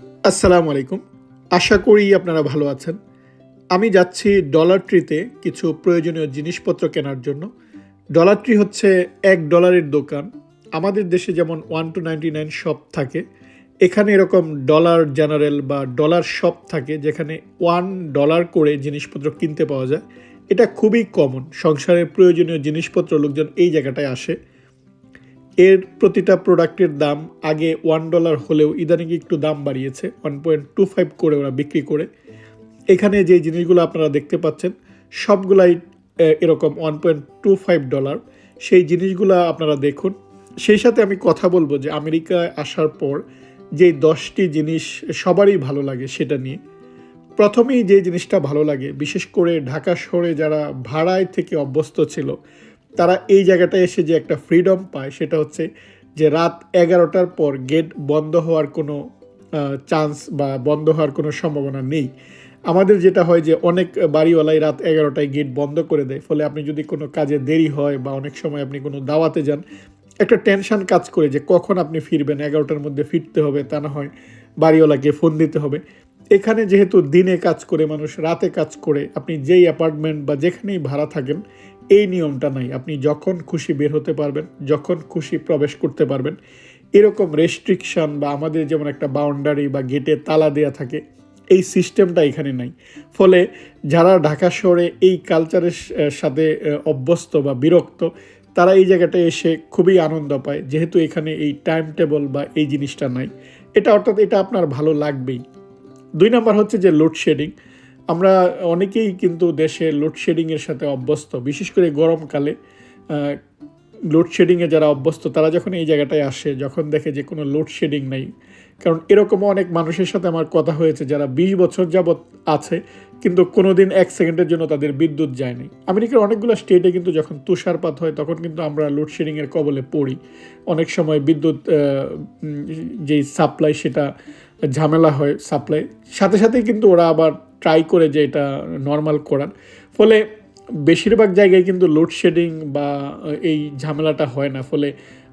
আসসালামু আলাইকুম। আশা করি আপনারা ভালো আছেন। আমি যাচ্ছি ডলার ট্রিতে কিছু প্রয়োজনীয় জিনিসপত্র কেনার জন্য। ডলার ট্রি হচ্ছে এক ডলারের দোকান। আমাদের দেশে যেমন one to ninety nine shop থাকে, এখানে এরকম ডলার জেনারেল বা ডলার শপ থাকে, যেখানে ওয়ান ডলার করে জিনিসপত্র কিনতে পাওয়া যায়। এটা খুবই কমন। সংসারের প্রয়োজনীয় জিনিসপত্র, লোকজন এই জায়গাটায় আসে। এর প্রতিটা প্রোডাক্টের দাম আগে ওয়ান ডলার হলেও ইদানিং একটু দাম বাড়িয়েছে ওয়ান পয়েন্ট টু ফাইভ করে ওরা বিক্রি করে। এখানে যে জিনিসগুলো আপনারা দেখতে পাচ্ছেন, সবগুলাই এরকম one point two five dollar সেই জিনিসগুলো আপনারা দেখুন। সেই সাথে আমি কথা বলব যে আমেরিকায় আসার পর যে দশটি জিনিস সবারই ভালো লাগে সেটা নিয়ে। প্রথমেই যে জিনিসটা ভালো লাগে, বিশেষ করে ঢাকা শহরে যারা ভাড়ায় থেকে অভ্যস্ত ছিল তারা এই জায়গাটায় এসে যে একটা ফ্রিডম পায়, সেটা হচ্ছে যে রাত এগারোটার পর গেট বন্ধ হওয়ার কোনো চান্স বা বন্ধ হওয়ার কোনো সম্ভাবনা নেই। আমাদের যেটা হয় যে অনেক বাড়িওয়ালাই রাত এগারোটায় গেট বন্ধ করে দেয়, ফলে আপনি যদি কোনো কাজে দেরি হয় বা অনেক সময় আপনি কোনো দাওয়াতে যান, একটা টেনশন কাজ করে যে কখন আপনি ফিরবেন, এগারোটার মধ্যে ফিরতে হবে, তা না হয় বাড়িওয়ালাকে ফোন দিতে হবে। এখানে যেহেতু দিনে কাজ করে মানুষ, রাতে কাজ করে, আপনি যেই অ্যাপার্টমেন্ট বা যেখানেই ভাড়া থাকেন এই নিয়মটা নাই। আপনি যখন খুশি বের হতে পারবেন, যখন খুশি প্রবেশ করতে পারবেন, এরকম রেস্ট্রিকশন বা আমাদের যেমন একটা বাউন্ডারি বা গেটে তালা দেওয়া থাকে, এই সিস্টেমটা এখানে নাই। ফলে যারা ঢাকা শহরে এই কালচারের সাথে অভ্যস্ত বা বিরক্ত, তারা এই জায়গাটায় এসে খুবই আনন্দ পায়, যেহেতু এখানে এই টাইম টেবল বা এই জিনিসটা নাই। এটা অর্থাৎ এটা আপনার ভালো লাগবেই। দুই নাম্বার হচ্ছে যে লোডশেডিং আমরা অনেকেই কিন্তু দেশে লোডশেডিংয়ের সাথে অভ্যস্ত, বিশেষ করে গরমকালে লোডশেডিংয়ে যারা অভ্যস্ত, তারা যখন এই জায়গাটায় আসে, যখন দেখে যে কোনো লোডশেডিং নাই। কারণ এরকমও অনেক মানুষের সাথে আমার কথা হয়েছে, যারা বিশ বছর যাবৎ আছে, কিন্তু কোনো দিন এক সেকেন্ডের জন্য তাদের বিদ্যুৎ যায়নি। আমেরিকার অনেকগুলো স্টেটে কিন্তু যখন তুষারপাত হয়, তখন কিন্তু আমরা লোডশেডিংয়ের কবলে পড়ি। অনেক সময় বিদ্যুৎ যেই সাপ্লাই সেটা ঝামেলা হয় সাপ্লাই সাথে সাথেই কিন্তু ওরা আবার ট্রাই করে যে এটা নর্মাল করার। ফলে বেশিরভাগ জায়গায় কিন্তু লোডশেডিং বা এই ঝামেলাটা হয় না। ফলে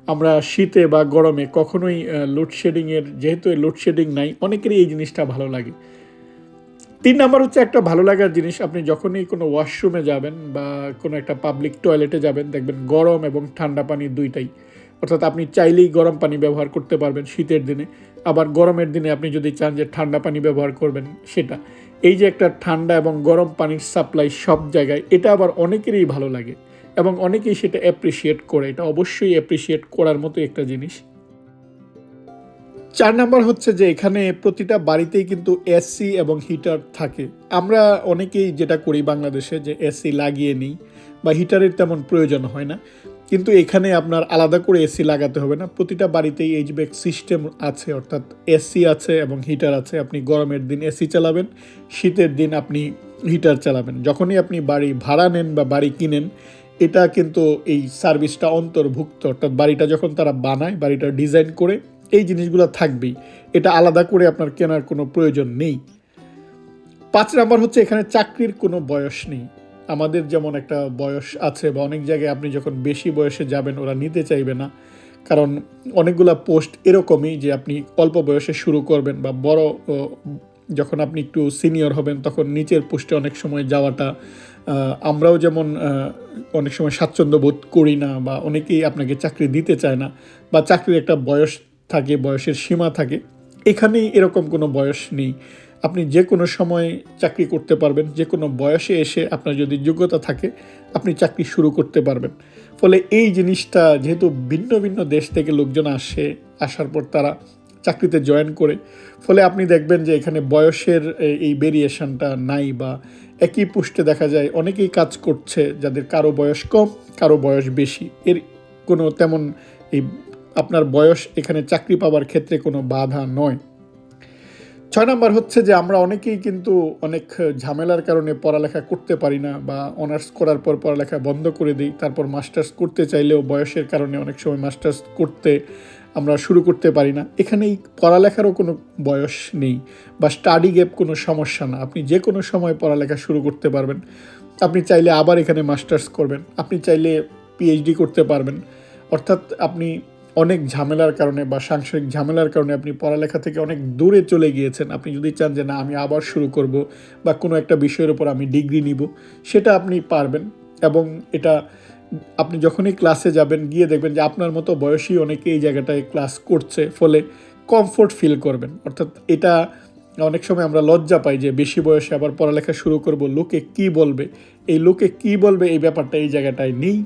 আমরা শীতে বা গরমে কখনোই লোডশেডিংয়ের যেহেতু লোডশেডিং নাই, অনেকেরই এই জিনিসটা ভালো লাগে। তিন নাম্বার হচ্ছে একটা ভালো লাগার জিনিস, আপনি যখনই কোনো ওয়াশরুমে যাবেন বা কোনো একটা পাবলিক টয়লেটে যাবেন, দেখবেন গরম এবং ঠান্ডা পানি দুইটাই। অর্থাৎ আপনি চাইলেই গরম পানি ব্যবহার করতে পারবেন শীতের দিনে। আবার গরমের দিনে আপনি যদি চান যে ঠান্ডা পানি ব্যবহার করবেন, সেটা। এই যে একটা ঠান্ডা এবং গরম পানির সাপ্লাই সব জায়গায়, এটা আবার অনেকেরই ভালো লাগে এবং অনেকেই সেটা অ্যাপ্রিসিয়েট করে। এটা অবশ্যই অ্যাপ্রিসিয়েট করার মতো একটা জিনিস। চার নাম্বার হচ্ছে যে এখানে প্রতিটা বাড়িতেই কিন্তু এসি এবং হিটার থাকে। আমরা অনেকেই যেটা করি বাংলাদেশে যে এসি লাগিয়ে নিই বা হিটারের তেমন প্রয়োজন হয় না। কিন্তু এখানে আপনার আলাদা করে এসি লাগাতে হবে না। প্রতিটা বাড়িতেই এইচব্যাক সিস্টেম আছে, অর্থাৎ এসি আছে এবং হিটার আছে। আপনি গরমের দিন এসি চালাবেন, শীতের দিন আপনি হিটার চালাবেন। যখনই আপনি বাড়ি ভাড়া নেন বা বাড়ি কিনেন, এটা কিন্তু এই সার্ভিসটা অন্তর্ভুক্ত। অর্থাৎ বাড়িটা যখন তারা বানায়, বাড়িটা ডিজাইন করে, এই জিনিসগুলো থাকবেই। এটা আলাদা করে আপনার কেনার কোনো প্রয়োজন নেই। পাঁচ নাম্বার হচ্ছে এখানে চাকরির কোনো বয়স নেই। আমাদের যেমন একটা বয়স আছে বা অনেক জায়গায় আপনি যখন বেশি বয়সে যাবেন, ওরা নিতে চাইবে না। কারণ অনেকগুলা পোস্ট এরকমই যে আপনি অল্প বয়সে শুরু করবেন বা বড় যখন আপনি একটু সিনিয়র হবেন, তখন নিচের পোস্টে অনেক সময় যাওয়াটা আমরাও যেমন অনেক সময় স্বাচ্ছন্দ্য বোধ করি না বা অনেকেই আপনাকে চাকরি দিতে চায় না বা চাকরির একটা বয়স থাকে, বয়সের সীমা থাকে। এখানেই এরকম কোনো বয়স নেই। আপনি যে কোনো সময়ে চাকরি করতে পারবেন, যে কোনো বয়সে এসে আপনার যদি যোগ্যতা থাকে, আপনি চাকরি শুরু করতে পারবেন। ফলে এই জিনিসটা যেহেতু ভিন্ন ভিন্ন দেশ থেকে লোকজন আসে, আসার পর তারা চাকরিতে জয়েন করে, ফলে আপনি দেখবেন যে এখানে বয়সের এই ভেরিয়েশনটা নাই বা একই পুষ্টে দেখা যায় অনেকেই কাজ করছে যাদের কারও বয়স কম, কারও বয়স বেশি। এর কোনো তেমন এই আপনার বয়স এখানে চাকরি পাওয়ার ক্ষেত্রে কোনো বাধা নয়। ছয় নম্বর হচ্ছে যে আমরা অনেকেই কিন্তু অনেক ঝামেলার কারণে পড়ালেখা করতে পারি না বা অনার্স করার পর পড়ালেখা বন্ধ করে দিই, তারপর মাস্টার্স করতে চাইলেও বয়সের কারণে অনেক সময় মাস্টার্স করতে আমরা শুরু করতে পারি না। এখানে এই পড়ালেখারও কোনো বয়স নেই বা স্টাডি গ্যাপ কোনো সমস্যা না। আপনি যে কোনো সময় পড়ালেখা শুরু করতে পারবেন। আপনি চাইলে আবার এখানে মাস্টার্স করবেন। আপনি চাইলে পিএইচডি করতে পারবেন। অর্থাৎ আপনি অনেক ঝামেলার কারণে বা সাংসারিক ঝামেলার কারণে আপনি পড়ালেখা থেকে অনেক দূরে চলে গিয়েছেন, আপনি যদি চান যে না, আমি আবার শুরু করব বা কোনো একটা বিষয়ের উপর আমি ডিগ্রি নিব, সেটা আপনি পারবেন এবং এটা আপনি যখনই ক্লাসে যাবেন, গিয়ে দেখবেন যে আপনার মতো বয়সী অনেকে এই জায়গাটায় ক্লাস করছে, ফলে কমফোর্ট ফিল করবেন। অর্থাৎ এটা অনেক সময় আমরা লজ্জা পাই যে বেশি বয়সে আবার পড়ালেখা শুরু করব, লোকে কি বলবে? এই লোকে কি বলবে? এই ব্যাপারটা এই জায়গাটায় নেই।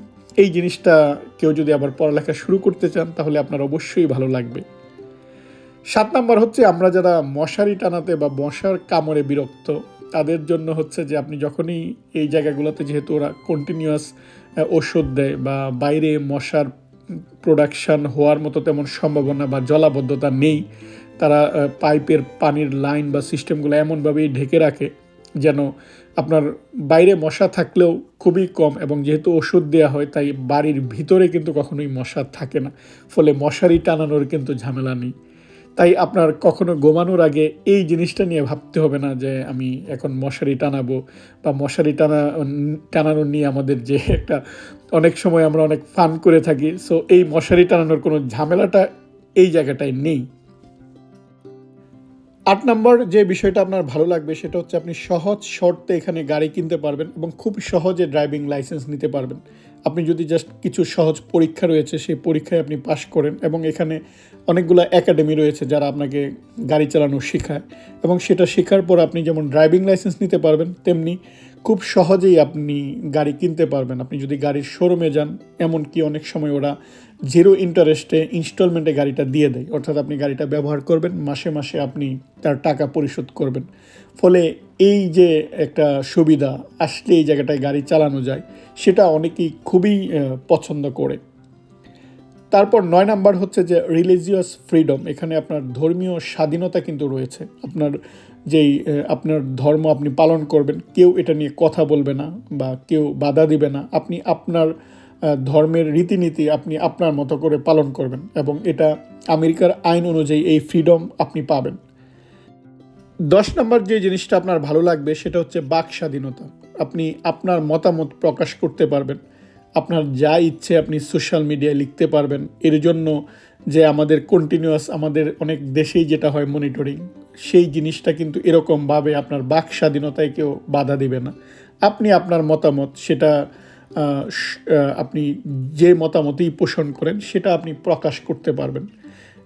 এই জিনিসটা কেউ যদি আবার পড়ালেখা শুরু করতে চান, তাহলে আপনার অবশ্যই ভালো লাগবে। সাত নাম্বার হচ্ছে, আমরা যারা মশারি টানাতে বা মশার কামড়ে বিরক্ত, তাদের জন্য হচ্ছে যে আপনি যখনই এই জায়গাগুলোতে যেহেতু ওরা কন্টিনিউয়াস ওষুধ দেয় বা বাইরে মশার প্রোডাকশান হওয়ার মতো তেমন সম্ভাবনা বা জলাবদ্ধতা নেই, তারা পাইপের পানির লাইন বা সিস্টেমগুলো এমনভাবেই ঢেকে রাখে, যেন আপনার বাইরে মশা থাকলেও খুবই কম এবং যেহেতু ওষুধ দেওয়া হয়, তাই বাড়ির ভিতরে কিন্তু কখনোই মশা থাকে না। ফলে মশারি টানানোর কিন্তু ঝামেলা নেই। তাই আপনার কখনো ঘুমানোর আগে এই জিনিসটা নিয়ে ভাবতে হবে না যে, আমি এখন মশারি টানাবো বা মশারি টানা টানানো নিয়ে আমাদের যে একটা, অনেক সময় আমরা অনেক ফান করে থাকি। সো এই মশারি টানানোর কোনো ঝামেলাটা এই জায়গাটায় নেই। আট নম্বর যে বিষয়টা আপনার ভালো লাগবে সেটা হচ্ছে আপনি সহজ শর্তে এখানে গাড়ি কিনতে পারবেন এবং খুব সহজে ড্রাইভিং লাইসেন্স নিতে পারবেন। আপনি যদি জাস্ট কিছু সহজ পরীক্ষা রয়েছে, সেই পরীক্ষায় আপনি পাশ করেন এবং এখানে অনেকগুলো একাডেমি রয়েছে যারা আপনাকে গাড়ি চালানো শেখায় এবং সেটা শেখার পর আপনি যেমন ড্রাইভিং লাইসেন্স নিতে পারবেন, তেমনি খুব সহজেই আপনি গাড়ি কিনতে পারবেন। আপনি যদি গাড়ির শোরুমে যান, এমনকি অনেক সময় ওরা জিরো ইন্টারেস্টে ইনস্টলমেন্টে গাড়িটা দিয়ে দেয়। অর্থাৎ আপনি গাড়িটা ব্যবহার করবেন, মাসে মাসে আপনি তার টাকা পরিশোধ করবেন। ফলে এই যে একটা সুবিধা, আসলে এই জায়গাটায় গাড়ি চালানো যায়, সেটা অনেকেই খুবই পছন্দ করে। তারপর নয় নাম্বার হচ্ছে যে রিলিজিয়াস ফ্রিডম এখানে আপনার ধর্মীয় স্বাধীনতা কিন্তু রয়েছে। আপনার যেই আপনার ধর্ম আপনি পালন করবেন, কেউ এটা নিয়ে কথা বলবে না বা কেউ বাধা দিবে না। আপনি আপনার ধর্মের রীতিনীতি আপনি আপনার মতো করে পালন করবেন এবং এটা আমেরিকার আইন অনুযায়ী এই ফ্রিডম আপনি পাবেন। দশ নম্বর যে জিনিসটা আপনার ভালো লাগবে সেটা হচ্ছে বাক স্বাধীনতা। আপনি আপনার মতামত প্রকাশ করতে পারবেন। আপনার যা ইচ্ছে আপনি সোশ্যাল মিডিয়ায় লিখতে পারবেন। এর জন্য যে আমাদের কন্টিনিউয়াস আমাদের অনেক দেশেই যেটা হয় মনিটরিং সেই জিনিসটা কিন্তু এরকমভাবে আপনার বাক স্বাধীনতায় কেউ বাধা দিবে না। আপনি আপনার মতামত, সেটা আপনি যে মতামতই পোষণ করেন, সেটা আপনি প্রকাশ করতে পারবেন।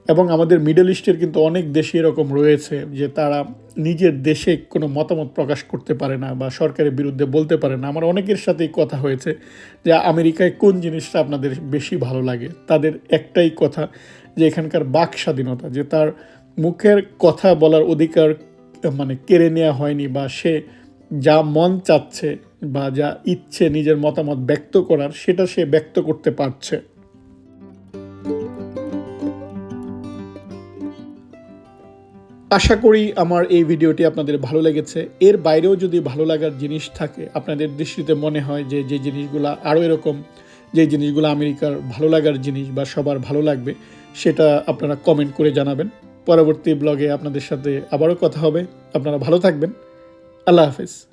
এবং আমাদের মিডল ইস্টের কিন্তু অনেক দেশে এরকম রয়েছে যে তারা নিজের দেশে কোনো মতামত প্রকাশ করতে পারে না বা সরকারের বিরুদ্ধে বলতে পারে না। আমার অনেকের সাথেই কথা হয়েছে যে আমেরিকায় কোন জিনিসটা আপনাদের বেশি ভালো লাগে? তাদের একটাই কথা যে এখানকার বাক স্বাধীনতা, যে তার মুখের কথা বলার অধিকার মানে কেড়ে নেওয়া হয়নি বা সে যা মন চাচ্ছে বা যা ইচ্ছে নিজের মতামত ব্যক্ত করার, সেটা সে ব্যক্ত করতে পারছে। আশা করি আমার এই ভিডিওটি আপনাদের ভালো লেগেছে। এর বাইরেও যদি ভালো লাগার জিনিস থাকে, আপনাদের দৃষ্টিতে মনে হয় যে যে জিনিসগুলো আরও এরকম, যে জিনিসগুলো আমেরিকার ভালো লাগার জিনিস বা সবার ভালো লাগবে, সেটা আপনারা কমেন্ট করে জানাবেন। পরবর্তী ব্লগে আপনাদের সাথে আবারও কথা হবে। আপনারা ভালো থাকবেন। আল্লাহ হাফেজ।